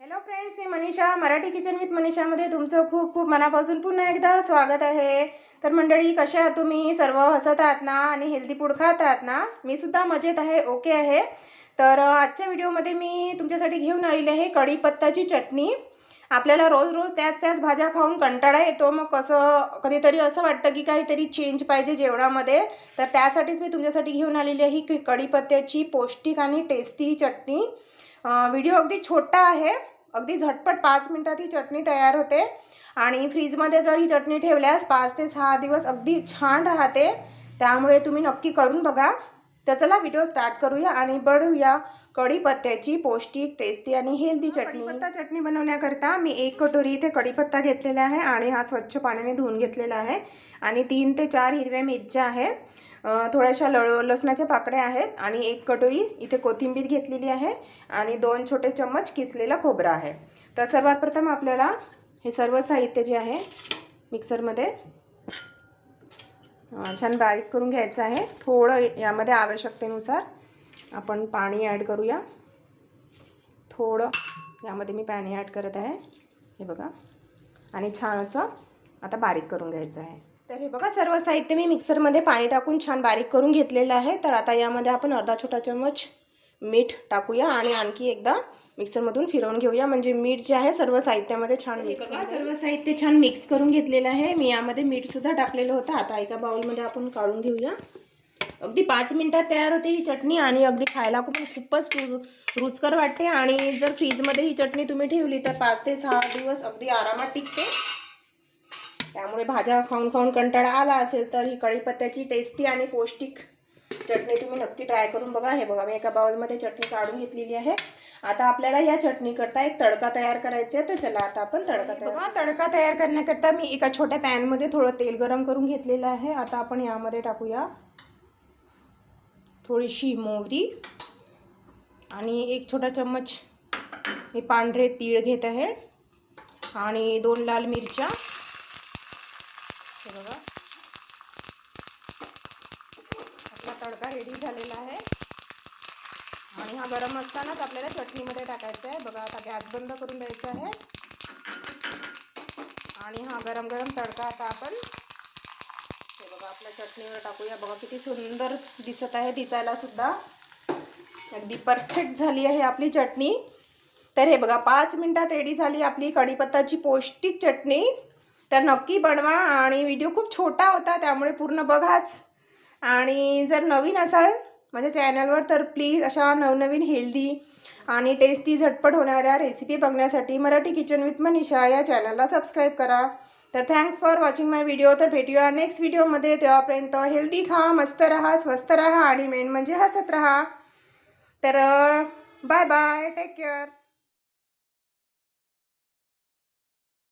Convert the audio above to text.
Hello friends मी Manisha Marathi kitchen with मनीषामध्ये तुमचं खूप खूप मनापासून पुन्हा एकदा स्वागत आहे. तर मंडळी कशा आहात तुम्ही? सर्व हसत आहात ना? आणि हेल्दी फूड खात आहात ना? मी सुद्धा मजेत आहे ओके आहे. तर आजच्या व्हिडिओमध्ये मी तुमच्यासाठी घेऊन आलेली आहे कढीपत्ताची चटणी. आपल्याला रोज रोज त्याच त्याच भाज्या खाऊन कंटाळा येतो. मग कसं कधीतरी असं वाटतं की काहीतरी चेंज पाहिजे जेवणामध्ये. तर त्यासाठीच मी तुमच्यासाठी घेऊन आलेली आहे ही कढीपत्त्याची पौष्टिक आणि टेस्टी चटणी. व्हिडिओ अगदी छोटा आहे. अगदी झटपट पाच मिनटात ही चटणी तयार होते. आणि फ्रीजमध्ये जर ही चटणी ठेवल्यास पाच ते सहा दिवस अगदी छान राहते. त्यामुळे तुम्ही नक्की करून बघा. तर चला व्हिडिओ स्टार्ट करूया आणि बनवूया कढीपत्त्याची पौष्टिक टेस्टी आणि हेल्दी चटणी. कढीपत्ता चटणी बनवण्याकरता मी एक कटोरी इथे कढीपत्ता घेतलेला आहे आणि हा स्वच्छ पाण्याने धुवून घेतलेला आहे. आणि तीन ते चार हिरव्या मिरच्या आहे. थोड्याशा लळ लसणाच्या पाकड्या आहेत आणि एक कटोरी इथे कोथिंबीर घेतलेली आहे आणि दोन छोटे चम्मच किसलेला खोबरं आहे. तर सर्वात प्रथम आपल्याला हे सर्व साहित्य जे आहे मिक्सरमध्ये छान बारीक करून घ्यायचं आहे. थोडं यामध्ये आवश्यकतेनुसार आपण पाणी ॲड करूया. थोडं यामध्ये मी पाणी ॲड करत आहे. हे बघा. आणि छान असं आता बारीक करून घ्यायचं आहे. तर हे बघा सर्व साहित्य मी मिक्सरमध्ये पाणी टाकून छान बारीक करून घेतलेलं आहे. तर आता यामध्ये आपण अर्धा छोटा चम्मच मीठ टाकूया आणि आणखी एकदा मिक्सरमधून फिरवून घेऊया. म्हणजे मीठ जे आहे सर्व साहित्यामध्ये छान मिक्स बघा सर्व साहित्य छान मिक्स करून घेतलेलं आहे. मी यामध्ये मीठसुद्धा टाकलेलं होतं. आता एका बाउलमध्ये आपण काढून घेऊया. अगदी पाच मिनिटात तयार होते ही चटणी आणि अगदी खायला खूप खूपच रु रुचकर वाटते. आणि जर फ्रीजमध्ये ही चटणी तुम्ही ठेवली तर पाच ते सहा दिवस अगदी आरामात टिकते. त्यामुळे भाज्या खाऊन खाऊन कंटाळा आला असेल तर ही कढीपत्त्याची टेस्टी आणि पौष्टिक चटणी तुम्ही नक्की ट्राय करून बघा. हे बघा मी एका बाउलमध्ये चटणी काढून घेतलेली आहे. आता आपल्याला या चटणीकरता एक तडका तयार करायचा आहे. तर चला आता आपण तडका तयार बघा तडका तयार करण्याकरता मी एका छोट्या पॅनमध्ये थोडं तेल गरम करून घेतलेलं आहे. आता आपण यामध्ये टाकूया थोडीशी मोहरी आणि एक छोटा चम्मच मी पांढरे तीळ घेत आहे आणि दोन लाल मिरच्या हे बघा आपला तडका रेडी झालेला आहे. आणि हा गरम असतानाच आपल्याला चटणीमध्ये टाकायचा आहे. बघा आता गॅस बंद करून द्यायचा आहे. आणि हा गरम गरम तडका आता आपण हे बघा आपल्या चटणीवर टाकूया. बघा किती सुंदर दिसत आहे दिसायला सुद्धा. अगदी परफेक्ट झाली आहे आपली चटणी. तर हे बघा पाच मिनटात रेडी झाली आपली कढीपत्ताची पौष्टिक चटणी. तर नक्की बनवा. आणि व्हिडिओ खूप छोटा होता त्यामुळे पूर्ण बघाच. आणि जर नवीन असाल माझ्या चॅनलवर तर प्लीज अशा नवनवीन हेल्दी आणि टेस्टी झटपट होणाऱ्या रेसिपी बघण्यासाठी मराठी किचन विथ मनीषा या चॅनलला सबस्क्राईब करा. तर thanks for watching my video तर भेटूया नेक्स्ट व्हिडिओमध्ये तेव्हापर्यंत हेल्दी खा मस्त राहा स्वस्त राहा आणि मेन म्हणजे हसत राहा. तर बाय बाय टेक केअर